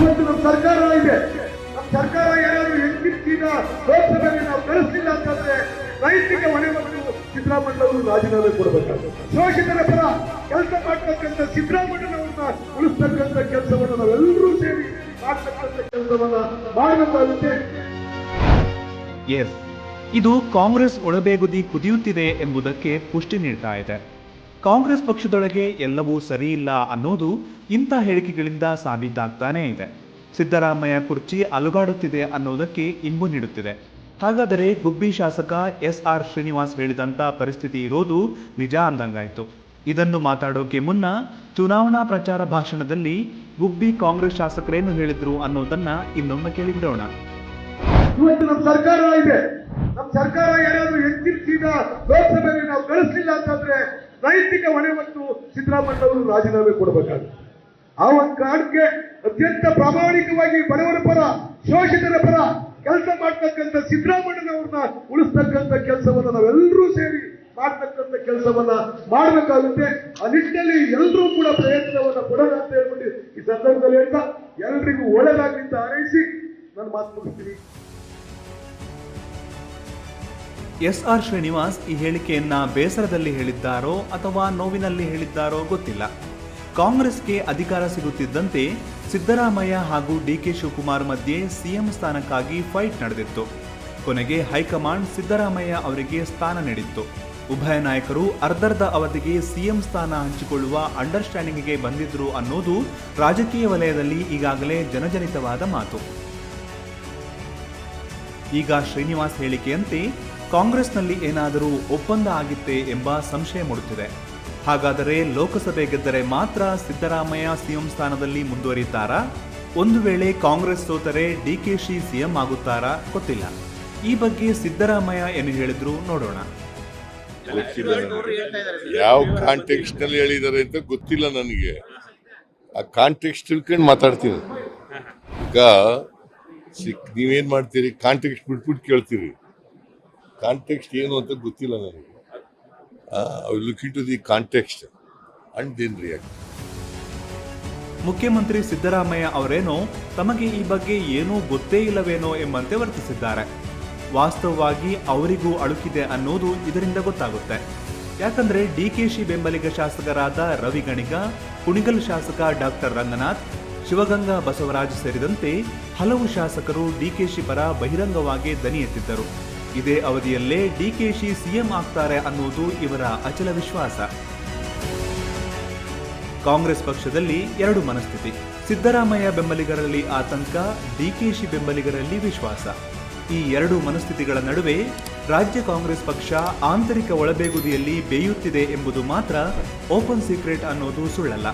ಇವತ್ತು ನಮ್ಮ ಸರ್ಕಾರ ಇದೆ. ನಮ್ಮ ಸರ್ಕಾರ ಯಾರಾದ್ರೂ ಹೆಂಗಿರ್ತೀಗ ಲೋಕಸಭೆಯಲ್ಲಿ ನಾವು ಕಳಿಸ್ಲಿಲ್ಲ ಅಂತಂದ್ರೆ ರೈತರಿಗೆ ಹೊಣೆ ಮತ್ತು ಸಿದ್ದರಾಮಯ್ಯವರು ರಾಜೀನಾಮೆ ಕೊಡಬೇಕಾಗುತ್ತೆ. ಶೋಷಿತರ ಪರ ಕೆಲಸ ಮಾಡ್ತಕ್ಕಂಥ ಸಿದ್ದರಾಮಯ್ಯನವ್ರನ್ನ ಉಳಿಸ್ತಕ್ಕಂಥ ಕೆಲಸವನ್ನು ನಾವೆಲ್ಲರೂ ಸೇರಿ ಮಾಡ್ತಕ್ಕಂಥ ಕೆಲಸವನ್ನ ಮಾಡಬೇಕಾಗುತ್ತೆ ಎಸ್ ಇದು ಕಾಂಗ್ರೆಸ್ ಒಳಬೇಗುದಿ ಕುದಿಯುತ್ತಿದೆ ಎಂಬುದಕ್ಕೆ ಪುಷ್ಟಿ ನೀಡ್ತಾ ಇದೆ. ಕಾಂಗ್ರೆಸ್ ಪಕ್ಷದೊಳಗೆ ಎಲ್ಲವೂ ಸರಿಯಿಲ್ಲ ಅನ್ನೋದು ಇಂಥ ಹೇಳಿಕೆಗಳಿಂದ ಸಾಬೀತಾಗ್ತಾನೇ ಇದೆ. ಸಿದ್ದರಾಮಯ್ಯ ಕುರ್ಚಿ ಅಲುಗಾಡುತ್ತಿದೆ ಅನ್ನೋದಕ್ಕೆ ಇಂಬು ನೀಡುತ್ತಿದೆ. ಹಾಗಾದರೆ ಗುಬ್ಬಿ ಶಾಸಕ ಎಸ್ ಆರ್ ಶ್ರೀನಿವಾಸ್ ಹೇಳಿದಂಥ ಪರಿಸ್ಥಿತಿ ಇರೋದು ನಿಜ ಅಂದಂಗಾಯ್ತು. ಇದನ್ನು ಮಾತಾಡೋಕೆ ಮುನ್ನ ಚುನಾವಣಾ ಪ್ರಚಾರ ಭಾಷಣದಲ್ಲಿ ಗುಬ್ಬಿ ಕಾಂಗ್ರೆಸ್ ಶಾಸಕರೇನು ಹೇಳಿದ್ರು ಅನ್ನೋದನ್ನ ಇನ್ನೊಮ್ಮೆ ಕೇಳಿಬಿಡೋಣ. ಸರ್ಕಾರ ಇದೆ ನಮ್ಮ ಸರ್ಕಾರ ಹೆಂಗಿರ್ತೀಗ ಲೋಕಸಭೆಯಲ್ಲಿ ನಾವು ಗಳಿಸಲಿಲ್ಲ ಅಂತಂದ್ರೆ ರೈತರಿಗೆ ಹೊಣೆ ಮತ್ತು ಸಿದ್ದರಾಮಯ್ಯವರು ರಾಜೀನಾಮೆ ಕೊಡಬೇಕಾಗುತ್ತೆ ಆ ಒಂದು ಕಾರಣಕ್ಕೆ ಅತ್ಯಂತ ಪ್ರಾಮಾಣಿಕವಾಗಿ ಬಡವರ ಪರ, ಶೋಷಿತರ ಪರ ಕೆಲಸ ಮಾಡ್ತಕ್ಕಂಥ ಸಿದ್ದರಾಮಯ್ಯನವ್ರನ್ನ ಉಳಿಸ್ತಕ್ಕಂಥ ಕೆಲಸವನ್ನ ನಾವೆಲ್ಲರೂ ಸೇರಿ ಮಾಡ್ತಕ್ಕಂಥ ಕೆಲಸವನ್ನ ಮಾಡಬೇಕಾಗುತ್ತೆ. ಆ ನಿಟ್ಟಿನಲ್ಲಿ ಎಲ್ಲರೂ ಕೂಡ ಪ್ರಯತ್ನವನ್ನ ಕೊಡೋಣ ಅಂತ ಹೇಳ್ಬಿಟ್ಟು ಈ ಸಂದರ್ಭದಲ್ಲಿ ಹೇಳ್ತಾ, ಎಲ್ರಿಗೂ ಅಂತ ಹಾರೈಸಿ ನನ್ನ ಮಾತು ಮುಗಿಸ್ತೀನಿ. ಎಸ್ ಆರ್ ಶ್ರೀನಿವಾಸ್ ಈ ಹೇಳಿಕೆಯನ್ನ ಬೇಸರದಲ್ಲಿ ಹೇಳಿದ್ದಾರೋ ಅಥವಾ ನೋವಿನಲ್ಲಿ ಹೇಳಿದ್ದಾರೋ ಗೊತ್ತಿಲ್ಲ. ಕಾಂಗ್ರೆಸ್ಗೆ ಅಧಿಕಾರ ಸಿಗುತ್ತಿದ್ದಂತೆ ಸಿದ್ದರಾಮಯ್ಯ ಹಾಗೂ ಡಿ ಕೆ ಶಿವಕುಮಾರ್ ಮಧ್ಯೆ ಸಿಎಂ ಸ್ಥಾನಕ್ಕಾಗಿ ಫೈಟ್ ನಡೆದಿತ್ತು. ಕೊನೆಗೆ ಹೈಕಮಾಂಡ್ ಸಿದ್ದರಾಮಯ್ಯ ಅವರಿಗೆ ಸ್ಥಾನ ನೀಡಿತ್ತು. ಉಭಯ ನಾಯಕರು ಅರ್ಧರ್ಧ ಅವಧಿಗೆ ಸಿಎಂ ಸ್ಥಾನ ಹಂಚಿಕೊಳ್ಳುವ ಅಂಡರ್ಸ್ಟ್ಯಾಂಡಿಂಗ್ಗೆ ಬಂದಿದ್ರು ಅನ್ನೋದು ರಾಜಕೀಯ ವಲಯದಲ್ಲಿ ಈಗಾಗಲೇ ಜನಜನಿತವಾದ ಮಾತು. ಈಗ ಶ್ರೀನಿವಾಸ್ ಹೇಳಿಕೆಯಂತೆ ಕಾಂಗ್ರೆಸ್ನಲ್ಲಿ ಏನಾದರೂ ಒಪ್ಪಂದ ಆಗಿತ್ತೆ ಎಂಬ ಸಂಶಯ ಮೂಡುತ್ತಿದೆ. ಹಾಗಾದರೆ ಲೋಕಸಭೆ ಗೆದ್ದರೆ ಮಾತ್ರ ಸಿದ್ದರಾಮಯ್ಯ ಸಿಎಂ ಸ್ಥಾನದಲ್ಲಿ ಮುಂದುವರಿತಾರಾ ಒಂದು ವೇಳೆ ಕಾಂಗ್ರೆಸ್ ಸೋತರೆ ಡಿಕೆಶಿ ಸಿಎಂ ಆಗುತ್ತಾರಾ ಗೊತ್ತಿಲ್ಲ. ಈ ಬಗ್ಗೆ ಸಿದ್ದರಾಮಯ್ಯ ಏನು ಹೇಳಿದ್ರು ನೋಡೋಣ. ಯಾವ ಕಾಂಟೆಕ್ಸ್ಟ್ನಲ್ಲಿ ಹೇಳಿದ್ದಾರೆ ಅಂತ ಗೊತ್ತಿಲ್ಲ ನನಗೆ. ಆ ಕಾಂಟೆಕ್ಸ್ಟ್ ತಿಳ್ಕೊಂಡು ಮಾತಾಡ್ತೀನಿ. ಈಗ ನೀವೇನ್ ಮಾಡ್ತೀರಿ? ಕಾಂಟೆಕ್ಸ್ಟ್ ಬಿಟ್ಬಿಟ್ಟು ಕೇಳ್ತೀರಿ. ಕಾಂಟೆಕ್ಸ್ಟ್ ಏನು ಅಂತ ಗೊತ್ತಿಲ್ಲ ನನಗೆ. Look to the context and then react ಮುಖ್ಯಮಂತ್ರಿ ಸಿದ್ದರಾಮಯ್ಯ ಅವರೇನೋ ತಮಗೆ ಈ ಬಗ್ಗೆ ಏನೂ ಗೊತ್ತೇ ಇಲ್ಲವೇನೋ ಎಂಬಂತೆ ವರ್ತಿಸಿದ್ದಾರೆ. ವಾಸ್ತವವಾಗಿ ಅವರಿಗೂ ಅಳುಕಿದೆ ಅನ್ನೋದು ಇದರಿಂದ ಗೊತ್ತಾಗುತ್ತೆ. ಯಾಕಂದ್ರೆ ಡಿಕೆಶಿ ಬೆಂಬಲಿಗ ಶಾಸಕರಾದ ರವಿ ಗಣಿಗ ಕುಣಿಗಲ್ ಶಾಸಕ ಡಾಕ್ಟರ್ ರಂಗನಾಥ್, ಶಿವಗಂಗಾ ಬಸವರಾಜ್ ಸೇರಿದಂತೆ ಹಲವು ಶಾಸಕರು ಡಿಕೆಶಿ ಪರ ಬಹಿರಂಗವಾಗಿ ದನಿ ಎತ್ತಿದ್ದರು ಇದೇ ಅವಧಿಯಲ್ಲೇ ಡಿಕೆಶಿ ಸಿಎಂ ಆಗ್ತಾರೆ ಅನ್ನೋದು ಇವರ ಅಚಲ ವಿಶ್ವಾಸ. ಕಾಂಗ್ರೆಸ್ ಪಕ್ಷದಲ್ಲಿ ಎರಡು ಮನಸ್ಥಿತಿ. ಸಿದ್ದರಾಮಯ್ಯ ಬೆಂಬಲಿಗರಲ್ಲಿ ಆತಂಕ ಡಿಕೆಶಿ ಬೆಂಬಲಿಗರಲ್ಲಿ ವಿಶ್ವಾಸ. ಈ ಎರಡು ಮನಸ್ಥಿತಿಗಳ ನಡುವೆ ರಾಜ್ಯ ಕಾಂಗ್ರೆಸ್ ಪಕ್ಷ ಆಂತರಿಕ ಒಳಬೇಗುದಿಯಲ್ಲಿ ಬೇಯುತ್ತಿದೆ ಎಂಬುದು ಮಾತ್ರ ಓಪನ್ ಸೀಕ್ರೆಟ್ ಅನ್ನೋದು ಸುಳ್ಳಲ್ಲ.